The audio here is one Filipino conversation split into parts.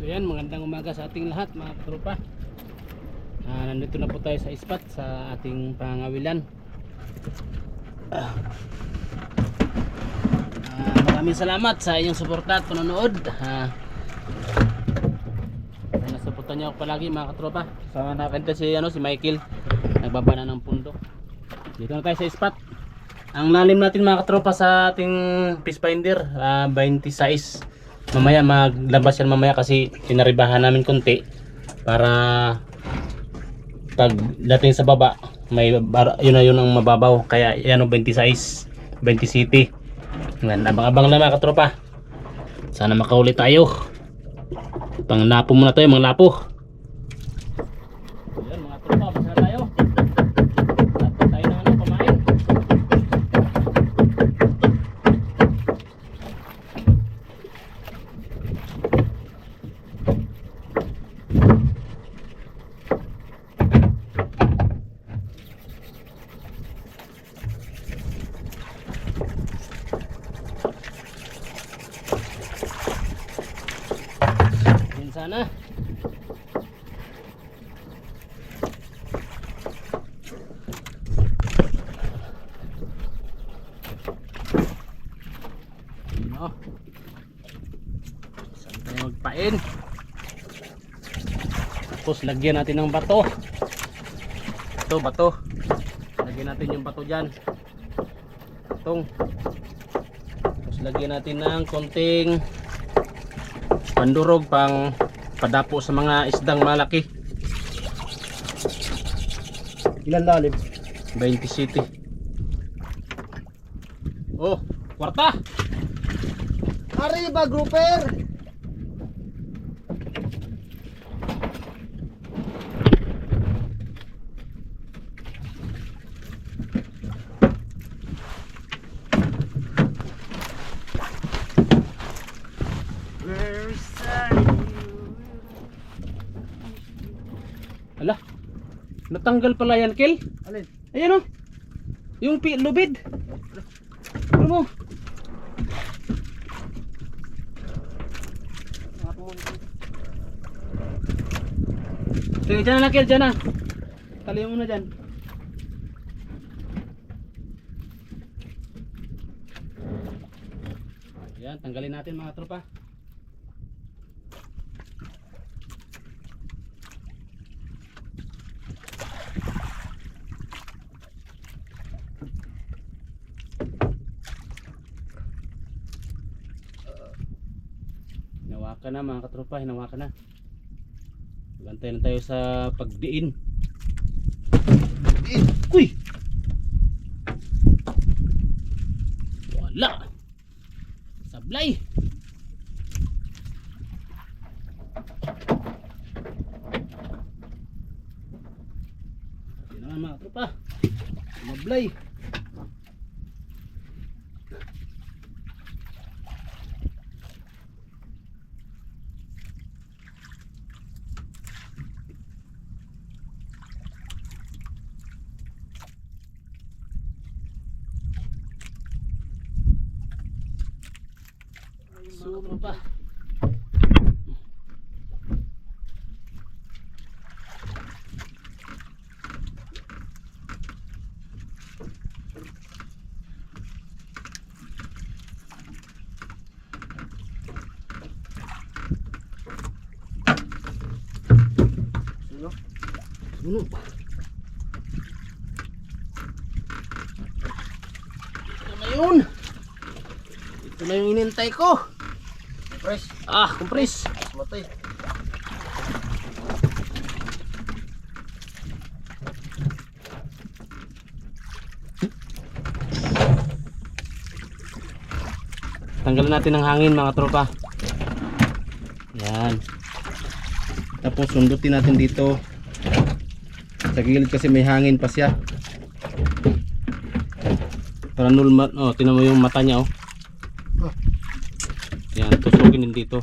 So yan, magandang umaga sa ating lahat mga katropa. Ah, nandito na po tayo sa spot sa ating pangawilan. Ah, maraming salamat sa inyong suporta at panonood. Ah, nasuportan niyo ako palagi mga katropa. Sama natin si, ano, si Michael. Nagbaba na ng pundo. Dito na tayo sa spot. Ang lalim natin mga katropa sa ating fish finder, ah, 26. Mamaya maglabas yan mamaya kasi tinaribahan namin konti para pag dating sa baba may yun na yun ang mababaw. Kaya yan ang 26 20 city. Yan, abang-abang na mga katropa. Sana makauli tayo. Pang lapo muna tayo mga lapo yan mga tropa pasara tayo Dapat tayo na ano kumain Yun sana. No. Saan tayo magpain? Tapos lagyan natin ng bato. Ito, bato. Lagyan natin yung bato dyan. Itong. Tapos lagyan natin ng konting pandurog pang padapo sa mga isdang malaki Ilan lalim? 20 city oh kwarta. Arriba, grouper! ala natanggal pala yan Kel. Alin? ayan oh. Yung lubid mo. Sige, dyan na lang Kel, dyan na. Tali mo na dyan. Yan, tanggalin natin mga tropa Hinawakan na mga katropa, hinawakan na. Magantay na tayo sa pagdiin. Diin! Uy! Wala! Sablay! Nga mga katropa. Mablay! Suno. Ito na yun. Ito na yung inintay ko. Fresh. Ah, kumpres. Matay. Tanggalan natin ng hangin mga tropa. Yan. Tapos sundutin natin dito. Sa gilid kasi may hangin pa siya. Para nulma, oh, tinan mo yung mata niya oh. Yan, tusugin din dito.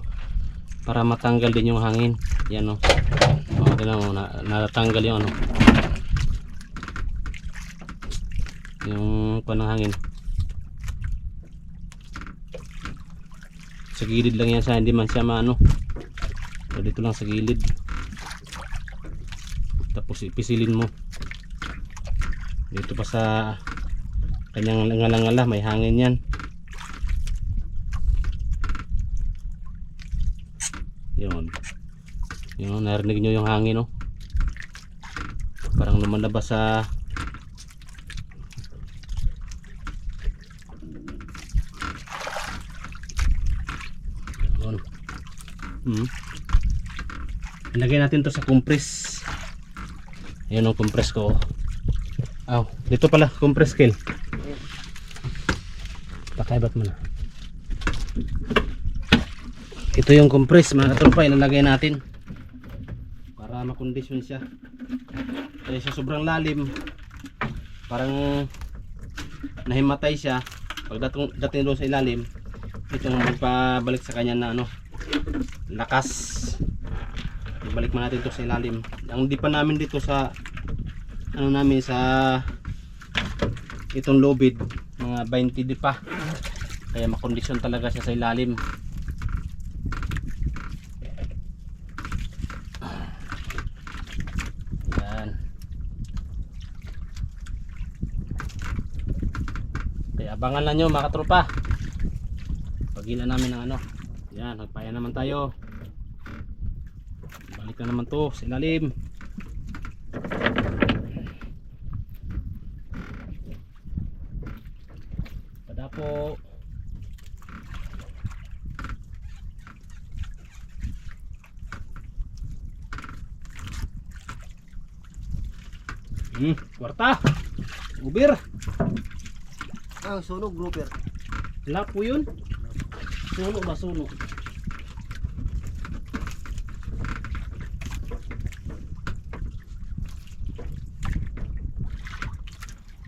Para matanggal din yung hangin. Yan oh. Oh, tinan mo, na, natanggal yung ano. Yung panang hangin. Sa gilid lang yan sa hindi man siya maano. Dito lang sa gilid. Tapos ipisilin mo. Dito pa sa kanyang ngala-ngala may hangin yan. Yun. Yun, narinig nyo yung hangin, no? Parang lumalabas sa... Yun. Hmm. Ilagay natin to sa compress. Ayun ang compress ko. Aw, dito pala, compress kill. Pakaibat mo na. Ito yung compress mga katropa, ilalagay natin para makondisyon siya. Kaya sa sobrang lalim, parang nahimatay siya. Pag dating, dating doon sa ilalim, ito magpabalik sa kanya na ano, lakas. Ibalik mo natin ito sa ilalim. Ang di pa namin dito sa ano namin sa itong lobid, mga 20 di pa. Kaya makondisyon talaga siya sa ilalim. Yan. Kaya abangan lang nyo mga katropa. Pagila namin ng ano. Yan, nagpaya naman tayo. Balik na naman to sa ilalim. Padapo. Hmm, kwarta. Ubir. Ang sunog grouper. Wala po yun. Suno ba suno?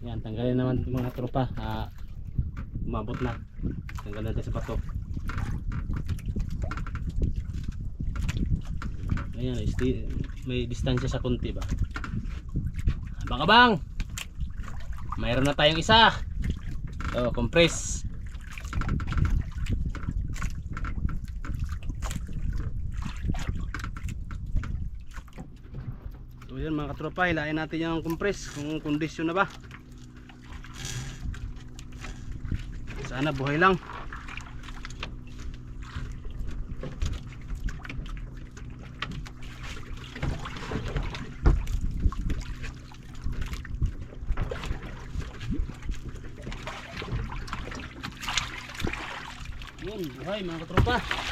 Yan, tanggalin naman mga tropa. Ah, umabot na. Tanggalin natin sa pato. Ayan, may distansya sa kunti ba? Bang bang! Mayroon na tayong isa. Oh, compress. So yun mga katropa, hilain natin yung compress kung kondisyon na ba. Sana buhay lang. Yun, buhay mga katropa.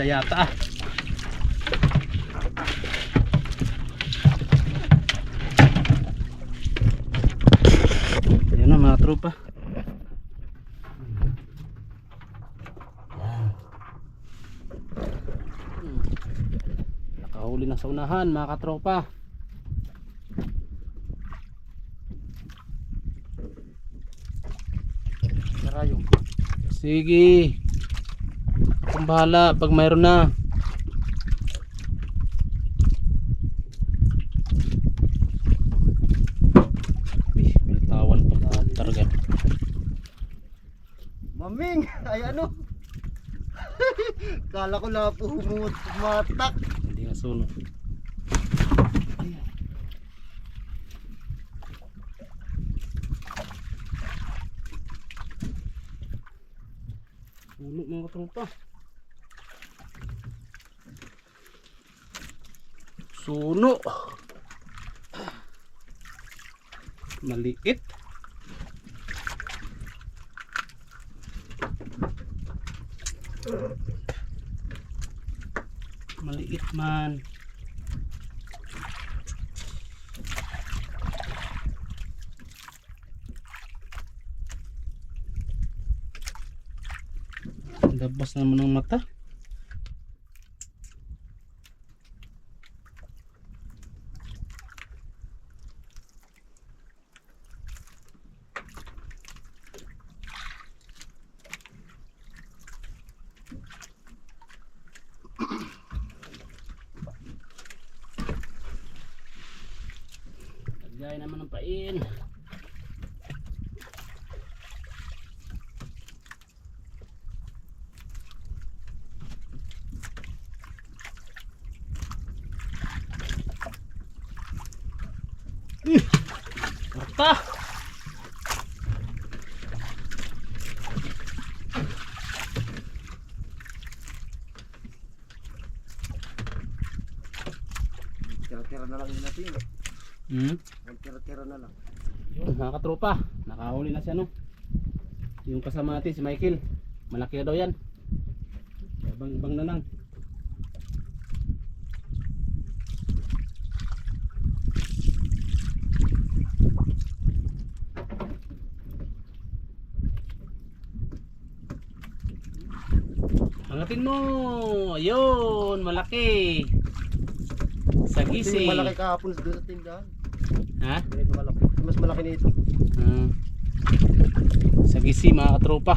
Balda yata ah. Ayan na mga tropa. Nakahuli na sa unahan mga katropa. Sige. Kung bahala pag mayroon na. Uy, Pinatawan pa target. Maming! Ay ano? Kala ko na po humatak. Hindi nga suno. Suno mga katropa. Suno. Maliit. Maliit man. Labas naman ng mata. Kaya naman ng pain. Ih, Marta! Tira-tira na lang natin. Hmm? Tira-tira na lang. Yun, mga katropa, nakahuli na siya no. Yung kasama natin si Michael, malaki na daw yan. Ibang ibang na lang. Angatin mo! Ayun! Malaki! Sa Ito gisi. yung malaki kahapon doon sa tindahan. Ha? Ganito malaki. Mas malaki nito. Ah. sa gisi mga katropa.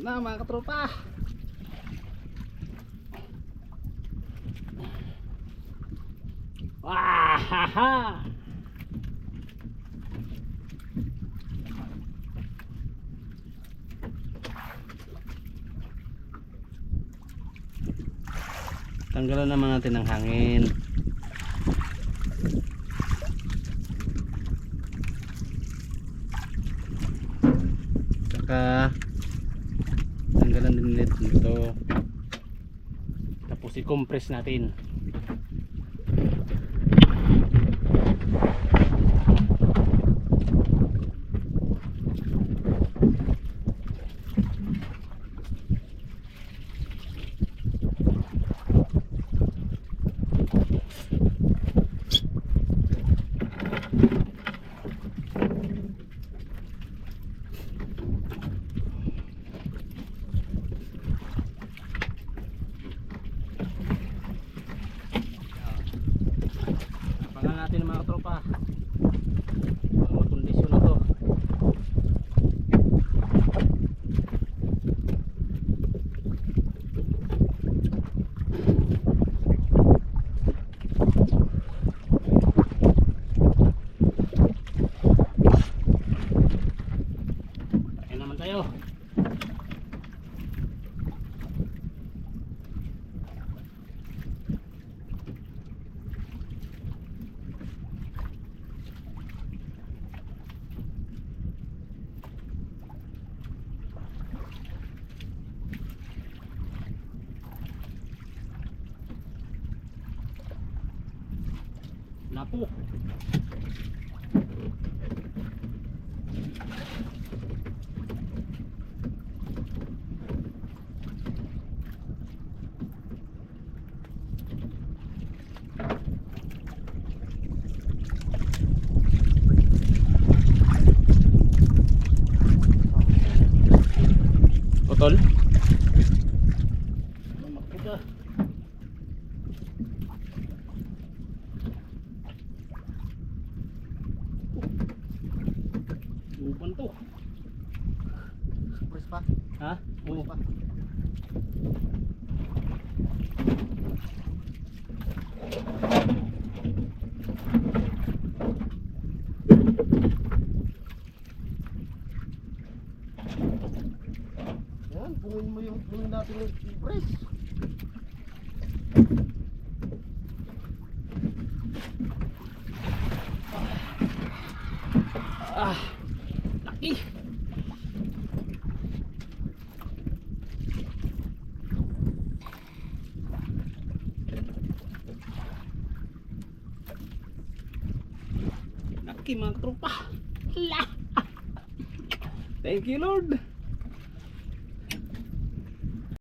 Sulit na mga katropa. Wahaha! Tanggalan naman natin ng hangin. Saka tanggalan din ulit nito. Tapos i-compress natin. ラポー。To. Press pa. Ha? Oo. Pa. Yan, pungin mo yung pungin natin yung press. Ah, laki. Mga tropa. Thank you Lord.